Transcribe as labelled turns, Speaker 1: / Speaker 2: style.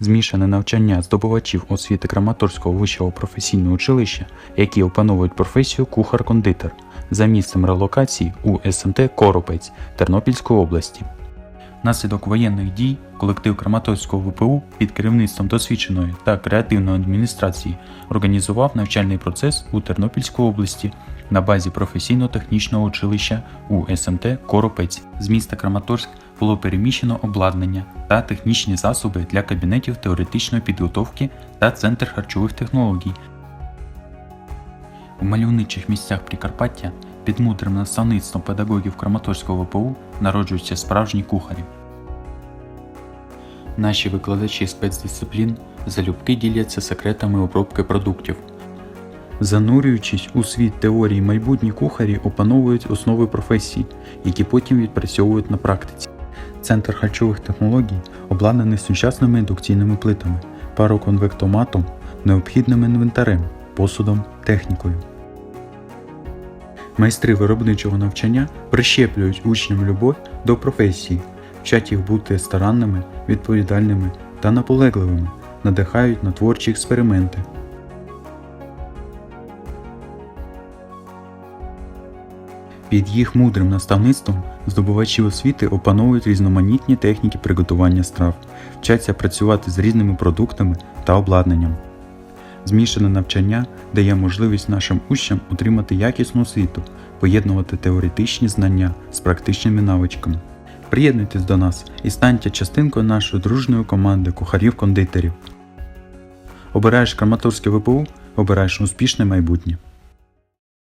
Speaker 1: Змішане навчання здобувачів освіти Краматорського вищого професійного училища, які опановують професію кухар-кондитер за місцем релокації у СМТ Коропець Тернопільської області. Наслідок воєнних дій колектив Краматорського ВПУ під керівництвом досвідченої та креативної адміністрації організував навчальний процес у Тернопільській області на базі професійно-технічного училища у СМТ Коропець. З міста Краматорськ було переміщено обладнання та технічні засоби для кабінетів теоретичної підготовки та центр харчових технологій. У мальовничих місцях Прикарпаття під мудрим наставництвом педагогів Краматорського ВПУ народжуються справжні кухарі. Наші викладачі спецдисциплін залюбки діляться секретами обробки продуктів. Занурюючись у світ теорії, майбутні кухарі опановують основи професії, які потім відпрацьовують на практиці. Центр харчових технологій обладнаний сучасними індукційними плитами, пароконвектоматом, необхідним інвентарем, посудом, технікою. Майстри виробничого навчання прищеплюють учням любов до професії, вчать їх бути старанними, відповідальними та наполегливими, надихають на творчі експерименти. Під їх мудрим наставництвом здобувачі освіти опановують різноманітні техніки приготування страв, вчаться працювати з різними продуктами та обладнанням. Змішане навчання дає можливість нашим учням отримати якісну освіту, поєднувати теоретичні знання з практичними навичками. Приєднуйтесь до нас і станьте частинкою нашої дружної команди кухарів-кондитерів. Обираєш Краматорське ВПУ, обираєш успішне майбутнє.